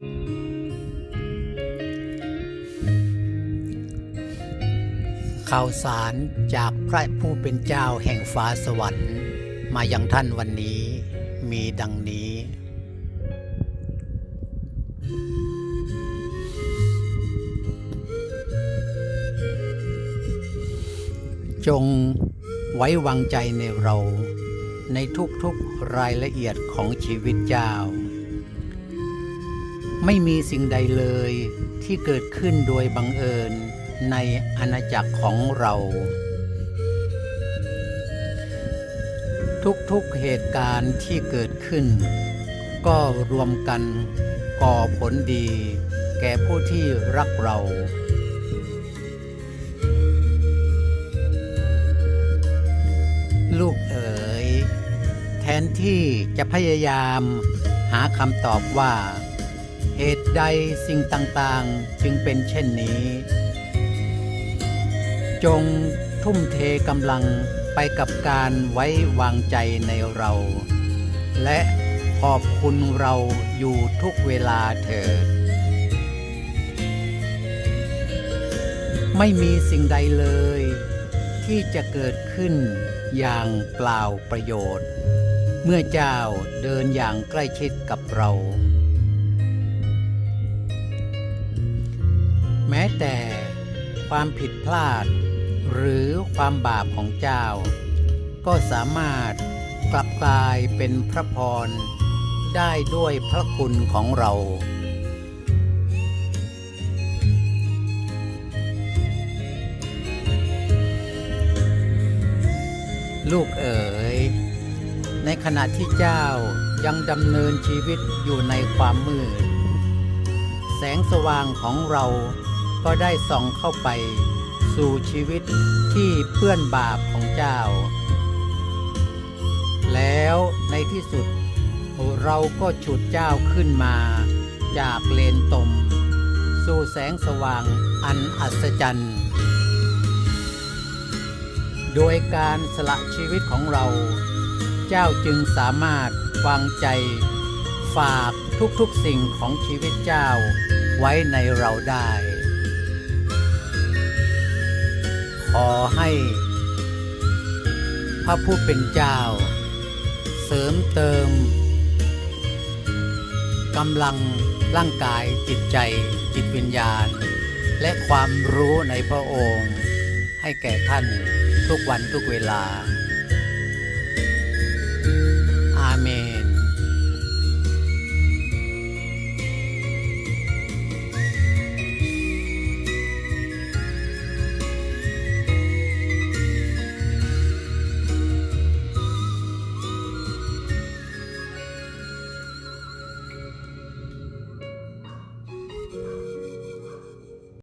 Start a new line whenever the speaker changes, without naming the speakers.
ข่าวสารจากพระผู้เป็นเจ้าแห่งฟ้าสวรรค์ มายังท่านวันนี้มีดังนี้ จงไว้วางใจในเราในทุกๆรายละเอียดของชีวิตเจ้า ไม่มีสิ่งใดเลยที่เกิดขึ้นโดยบังเอิญในอาณาจักรของเรา ทุกๆเหตุการณ์ที่เกิดขึ้น ก็รวมกันก่อผลดี แก่ผู้ที่รักเรา ลูกเอ๋ย แทนที่จะพยายามหาคำตอบว่า เหตุใดสิ่งต่างๆจึงเป็นเช่นนี้ จงทุ่มเทกำลังไปกับการไว้วางใจในเรา และขอบคุณเราอยู่ทุกเวลาเถิด ไม่มีสิ่งใดเลย ที่จะเกิดขึ้นอย่างเปล่าประโยชน์ เมื่อเจ้าเดินอย่างใกล้ชิดกับเรา แม้แต่ความผิดพลาด หรือความบาปของเจ้า ก็สามารถกลับกลายเป็นพระพร ได้ด้วยพระคุณของเรา ลูกเอ๋ย ในขณะที่เจ้ายังดำเนินชีวิตอยู่ในความมืด แสงสว่างของเรา ก็ได้ส่องเข้าไป สู่ชีวิตที่เปื้อนบาปของเจ้า แล้วในที่สุด เราก็ฉุดเจ้าขึ้นมา จากเลนตม สู่แสงสว่างอันอัศจรรย์ โดยการสละชีวิตของเรา เจ้าจึงสามารถวางใจฝากทุกๆสิ่งของชีวิตเจ้าไว้ในเราได้ ให้ พระผู้เป็นเจ้า เสริมเติมกำลังร่างกายจิตใจ จิตวิญญาณ และความรู้ในพระองค์ ให้แก่ท่านทุกวันทุกเวลา